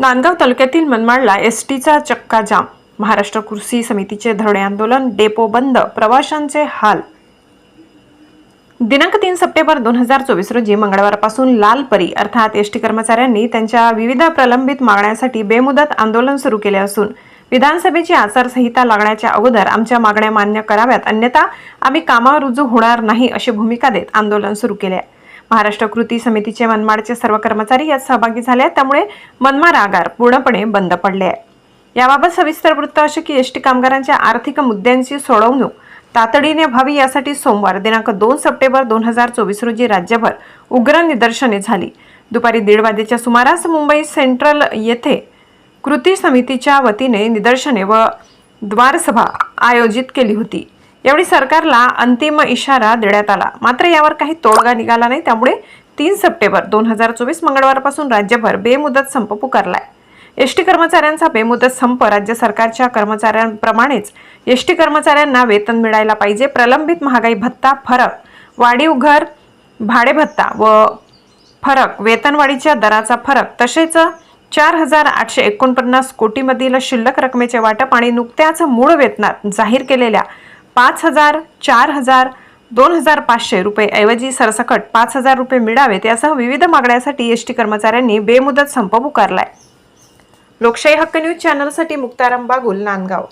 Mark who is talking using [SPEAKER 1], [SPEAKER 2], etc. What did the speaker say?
[SPEAKER 1] नांदगाव तालुक्यातील मनमाडला एस टीचा चक्का जाम. महाराष्ट्र कृषी समितीचे धरणे आंदोलन डेपो बंद प्रवाशांचे हाल. दिनांक तीन सप्टेंबर दोन हजार चोवीस रोजी मंगळवारपासून लालपरी अर्थात एस टी कर्मचाऱ्यांनी त्यांच्या विविध प्रलंबित मागण्यांसाठी बेमुदत आंदोलन सुरू केले असून विधानसभेची आचारसंहिता लागण्याच्या अगोदर आमच्या मागण्या मान्य कराव्यात अन्यथा आम्ही कामावर रुजू होणार नाही अशी भूमिका देत आंदोलन सुरू केले आहे. महाराष्ट्र कृती समितीचे मनमाडचे सर्व कर्मचारी यात सहभागी झाले आहेत. त्यामुळे मनमाड आगार पूर्णपणे बंद पडले आहे याबाबत सविस्तर वृत्त असे की एसटी कामगारांच्या आर्थिक मुद्द्यांची सोडवणूक तातडीने व्हावी यासाठी सोमवार दिनांक दोन सप्टेंबर दोन हजार चोवीस रोजी राज्यभर उग्र निदर्शने झाली. दुपारी दीड वाजेच्या सुमारास मुंबई सेंट्रल येथे कृती समितीच्या वतीने निदर्शने व द्वारसभा आयोजित केली होती. यावेळी सरकारला अंतिम इशारा देण्यात आला. मात्र यावर काही तोडगा निघाला नाही. त्यामुळे तीन सप्टेंबर दोन हजार चोवीस मंगळवारपासून राज्यभर बेमुदत संप पुकारलाय. एस टी कर्मचाऱ्यांचा बेमुदत संप राज्य सरकारच्या कर्मचाऱ्यांप्रमाणेच एस टी कर्मचाऱ्यांना वेतन मिळायला पाहिजे. प्रलंबित महागाई भत्ता फरक वाढीव घर भाडे भत्ता व फरक वेतनवाढीच्या दराचा फरक तसेच चार हजार आठशे एकोणपन्नास कोटीमधील शिल्लक रकमेचे वाटप आणि नुकत्याच मूळ वेतनात जाहीर केलेल्या पाच हजार चार हजार दोन हजार पाचशे रुपये ऐवजी सरसकट पाच हजार रुपये मिळावेत यासह विविध मागण्यासाठी एस टी कर्मचाऱ्यांनी बेमुदत संप पुकारलाय. लोकशाही हक्क न्यूज चॅनलसाठी मुक्ताराम बागुल नांदगाव.